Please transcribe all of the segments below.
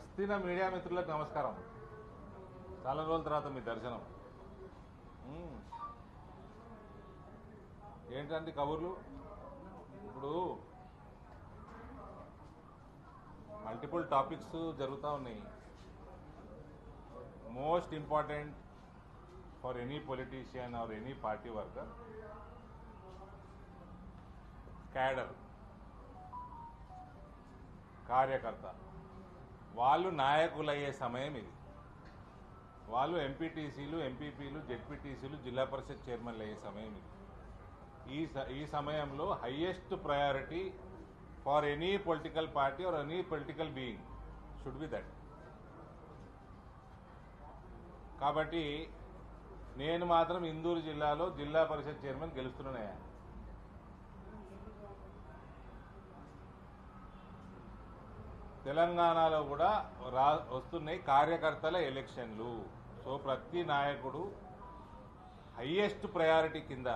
Hastina media మిత్రులకు నమస్కారం. చాలా రోజుల తర్వాత మీ దర్శనం. ఏంటంటే ఏంటండి కబుర్లు? ఇప్పుడు మల్టిపుల్ టాపిక్స్ జరుగుతూ ఉన్నాయి. Most important for any politician or any party worker cadre కార్యకర్త. వాళ్ళు నాయకులయ్యే సమయం ఇది. వాళ్ళు ఎంపీటీసీలు ఎంపీపీలు జెడ్పీటీసీలు జిల్లా పరిషత్ చైర్మన్లు అయ్యే సమయం ఇది. ఈ స- ఈ సమయంలో highest priority for any political party or any political being should be that. కాబట్టి నేను మాత్రం ఇందూరు జిల్లాలో జిల్లా పరిషత్ చైర్మన్ గెలుస్తున్నానయ్యా. తెలంగాణలో కూడా రా వస్తున్నాయి కార్యకర్తల ఎలక్షన్లు. సో ప్రతి నాయకుడు హయ్యెస్ట్ ప్రయారిటీ కింద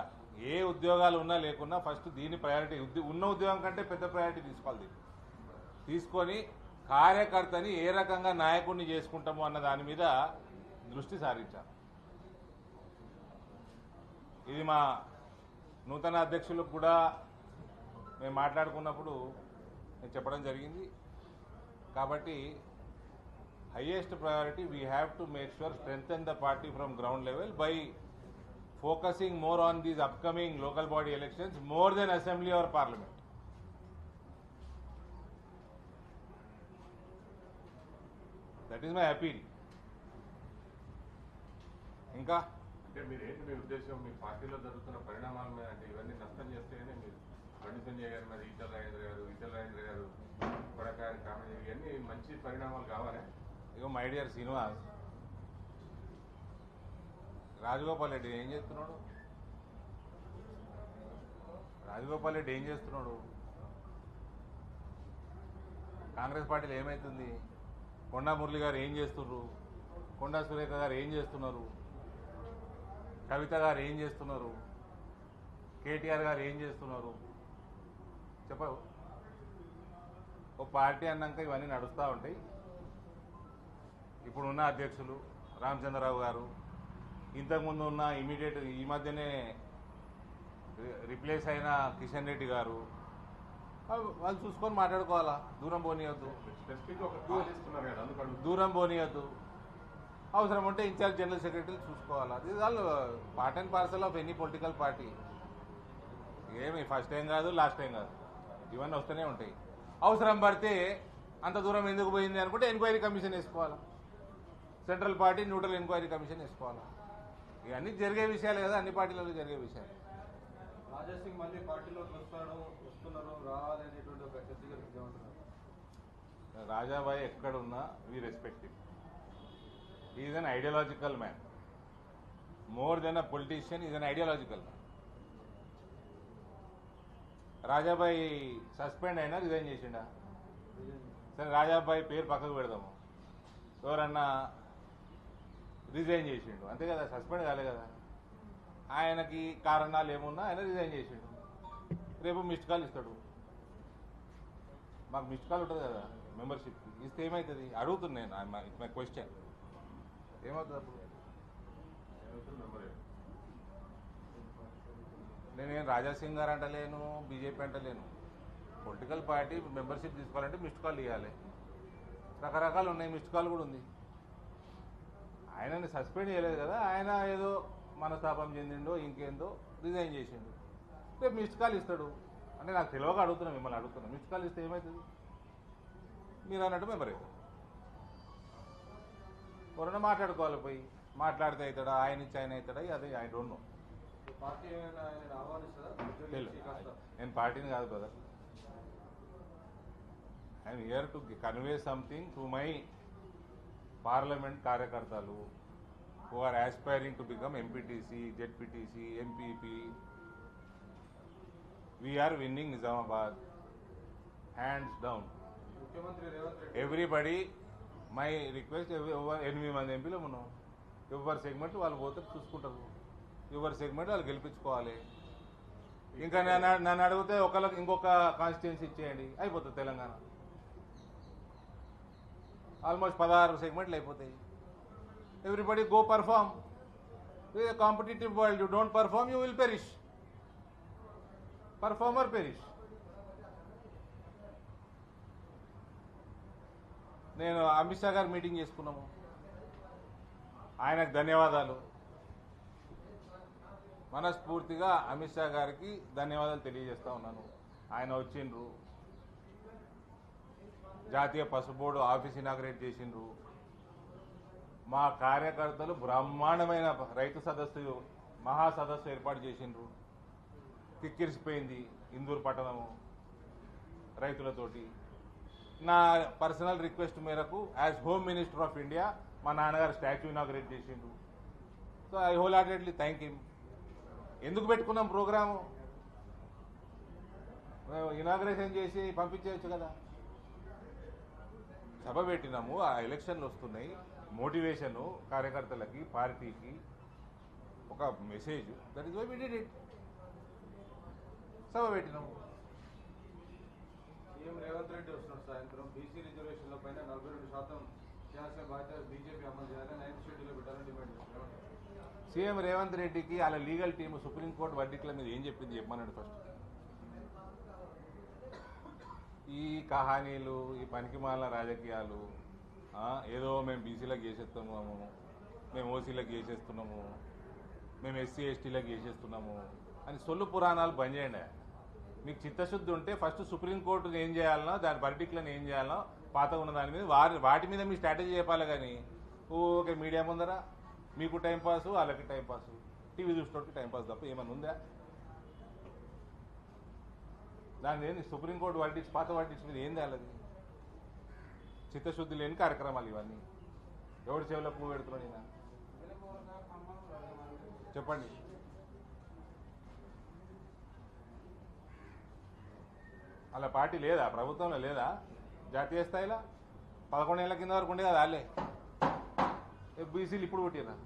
ఏ ఉద్యోగాలు ఉన్నా లేకున్నా ఫస్ట్ దీని ప్రయారిటీ ఉన్న ఉద్యోగం కంటే పెద్ద ప్రయారిటీ తీసుకోవాలి దీన్ని. తీసుకొని కార్యకర్తని ఏ రకంగా నాయకుడిని చేసుకుంటాము అన్న దాని మీద దృష్టి సారించాను ఇది మా నూతన అధ్యక్షులకు కూడా మేము మాట్లాడుకున్నప్పుడు నేను చెప్పడం జరిగింది. కాబట్టి highest priority we have to make sure strengthen the party from ground level by focusing more on these upcoming local body elections more than assembly or parliament that is my appeal ఇంకా అంటే మీరు ఏంటి మీ ఉద్దేశం? మీ పార్టీలో జరుగుతున్న పరిణామాల మీద? అంటే ఇవన్నీ నష్టం చేస్తేనే మీరు బండి సంజయ్ గారు మరి ఈటల రాజేంద్ర గారు ఈటల రాజేంద్ర గారు కామెడీ ఇవన్నీ మంచి పరిణామాలు కావాలి. Ego my dear Srinivas. Rajagopal Reddy ఏం చేస్తున్నాడు? రాజగోపాల్ రెడ్డి ఏం చేస్తున్నాడు? కాంగ్రెస్ పార్టీలో ఏమవుతుంది కొండా మురళి గారు ఏం చేస్తున్నారు కొండా సురేఖ గారు ఏం చేస్తున్నారు? కవిత గారు ఏం చేస్తున్నారు? కేటీఆర్ గారు ఏం చేస్తున్నారు? చెప్పవు ఒక పార్టీ అన్నాక ఇవన్నీ నడుస్తూ ఉంటాయి. ఇప్పుడు ఉన్న అధ్యక్షులు రామచంద్రరావు గారు ఇంతకుముందు ఉన్న ఇమీడియట్ ఈ మధ్యనే రిప్లేస్ అయిన కిషన్ రెడ్డి గారు వాళ్ళు చూసుకొని మాట్లాడుకోవాలా? దూరం పోనీయద్దు. దూరం పోనీయద్దు. అవసరం ఉంటే ఇన్ఛార్జ్ జనరల్ సెక్రటరీ చూసుకోవాలా? ఇది వాళ్ళు part and parcel of any political party. ఏమి ఫస్ట్ టైం కాదు లాస్ట్ టైం కాదు. ఇవన్నీ వస్తూనే ఉంటాయి. అవసరం పడితే అంత దూరం ఎందుకు పోయింది అనుకుంటే ఎంక్వైరీ కమిషన్ వేసుకోవాలా. Central party neutral enquiry commission వేసుకోవాలా. ఇవన్నీ జరిగే విషయాలు కదా అన్ని పార్టీలలో జరిగే విషయాలు. రాజా సింగ్ మళ్ళీ పార్టీలోకి వస్తాడు వస్తున్నారు రావాలి అనేటువంటి ఒక చర్చగా ఏమంటున్నారు రాజాబాయి ఎక్కడున్నా we respect is an ideological man more than a politician is an ideological man Rajabhai suspend అయినా రిజైన్ చేసిండా? సరే రాజాబాయి పేరు పక్కకు పెడదాము. ఎవరన్నా రిజైన్ చేసిండు. అంతే కదా సస్పెండ్ కాలే కదా. ఆయనకి కారణాలు ఏమున్నా ఆయన రిజైన్ చేసిండు. రేపు మిస్డ్ కాల్ ఇస్తాడు. మాకు మిస్డ్ కాల్ ఉంటుంది కదా మెంబర్షిప్. ఇస్తే ఏమవుతుంది అడుగుతున్నాను నేను ఇట్స్ మై క్వశ్చన్. ఏమవుతుంది అప్పుడు? నెంబర్ నేనేం రాజాసింగ్ గారు అంటలేను బీజేపీ అంటలేను. పొలిటికల్ పార్టీ మెంబర్షిప్ తీసుకోవాలంటే మిస్డ్ కాల్ ఇవ్వాలి రకరకాలు ఉన్నాయి మిస్డ్ కాల్ కూడా ఉంది. ఆయనని సస్పెండ్ చేయలేదు కదా ఆయన ఏదో మనస్తాపం చెందిండో ఇంకేందో రిజైన్ చేసిండు. రేపు మిస్డ్ కాల్ ఇస్తాడు. అంటే నాకు తెలియక అడుగుతున్నా మిమ్మల్ని అడుగుతున్నా. మిస్డ్ కాల్ ఇస్తే ఏమవుతుంది మీరు అన్నట్టు మెంబర్ అవుతారు ఎవరైనా మాట్లాడుకోవాలి పోయి మాట్లాడితే అవుతాడా? ఆయన ఇచ్చి ఆయన అవుతాడా? అదే ఐ డోంట్ నో నేను పార్టీని కాదు brother. I'm here to convey something to my parliament కార్యకర్తలు who are aspiring to become MPTC ZPTC MPP we're winning Nizamabad hands down everybody my request ఎనిమిది మంది ఎంపీలు మనం ఎవరి సెగ్మెంట్ వాళ్ళు పోతే చూసుకుంటారు. ఎవరి సెగ్మెంట్ వాళ్ళు గెలిపించుకోవాలి. ఇంకా నన్ను నన్ను అడిగితే ఒకళ్ళకి ఇంకొక కాన్స్టిట్యున్సీ ఇచ్చేయండి. అయిపోతుంది తెలంగాణ. ఆల్మోస్ట్ పదహారు సెగ్మెంట్లు అయిపోతాయి. Everybody go perform competitive world you don't perform you will perish performer perish నేను అమిత్ షా గారు మీటింగ్ చేసుకున్నాము. ఆయనకు ధన్యవాదాలు. మనస్ఫూర్తిగా అమిత్ షా గారికి ధన్యవాదాలు తెలియజేస్తా ఉన్నాను. ఆయన వచ్చిండ్రు. జాతీయ పసుబోర్డు ఆఫీస్ ఇనాగ్రేట్ చేసిండ్రు. మా కార్యకర్తలు బ్రహ్మాండమైన రైతు సదస్సు మహా సదస్సు ఏర్పాటు చేసిండ్రు. కిక్కిరిసిపోయింది ఇందూరు పట్టణము రైతులతోటి. నా పర్సనల్ రిక్వెస్ట్ మేరకు as home minister of India మా నాన్నగారు స్టాచ్యూ ఇనాగ్రేట్ చేసిండు so I whole heartedly thank you ఎందుకు పెట్టుకున్నాం ప్రోగ్రాము? ఇనాగ్రేషన్ చేసి పంపించేయచ్చు కదా. సభ పెట్టినాము ఆ ఎలక్షన్లు వస్తున్నాయి. మోటివేషను కార్యకర్తలకి పార్టీకి ఒక message. That is why we did it సభ పెట్టినాము. సీఎం రేవంత్ రెడ్డి వస్తున్నాడు సాయంత్రం. బీసీ రిజర్వేషన్ల పైన నలభై రెండు శాతం చేయాల్సిన బాధ్యత బీజేపీ అమలు చేయాలని నైన్త్ షెడ్యూల్లో పెట్టాలని డిమాండ్ చేస్తున్నారు సీఎం రేవంత్ రెడ్డికి వాళ్ళ లీగల్ టీం సుప్రీంకోర్టు వర్డిక్ల మీద ఏం చెప్పింది చెప్పమన్నాడు ఫస్ట్ ఈ కహానీలు ఈ పనికిమాల రాజకీయాలు ఏదో మేము బీసీలకు చేసేస్తున్నాము మేము ఓసీలకు చేసేస్తున్నాము మేము ఎస్సీ ఎస్టీలకు చేసేస్తున్నాము అని సొల్లు పురాణాలు బంద్ చేయండి. మీకు చిత్తశుద్ధి ఉంటే ఫస్ట్ సుప్రీంకోర్టుని ఏం చేయాలనో దాని వర్డిక్లను ఏం చేయాలనో పాత ఉన్న దాని మీద వారి వాటి మీద మీ స్ట్రాటజీ చెప్పాలి కానీ. ఓకే మీడియా ముందర? మీకు టైంపాస్ వాళ్ళకి టైంపాస్ టీవీ చూసేటోడికి టైంపాస్ తప్ప ఏమైనా ఉందా? దాని ఏంది? సుప్రీంకోర్టు వర్డిక్స్ పాత వర్డిక్స్ మీద ఏం వాళ్ళది? చిత్తశుద్ధి లేని కార్యక్రమాలు ఇవన్నీ. ఎవరి చెవులో పువ్వు పెడుతున్నాడు నేను చెప్పండి. అలా పార్టీ లేదా? ప్రభుత్వంలో లేదా? జాతీయ స్థాయిలో? పదకొండేళ్ళ కింద వరకు ఉండే కదా వాళ్ళే. బీసీలు ఇప్పుడు పుట్టిరా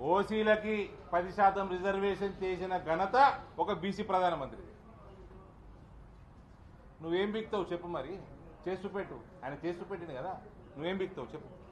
ఓసీలకి పది శాతం రిజర్వేషన్ చేసిన ఘనత ఒక బీసీ ప్రధానమంత్రి నువ్వేం బిక్తావు చెప్పు మరి. చేస్తూ పెట్టు. ఆయన చేస్తూ పెట్టింది కదా. నువ్వేం బిక్తావు చెప్పు.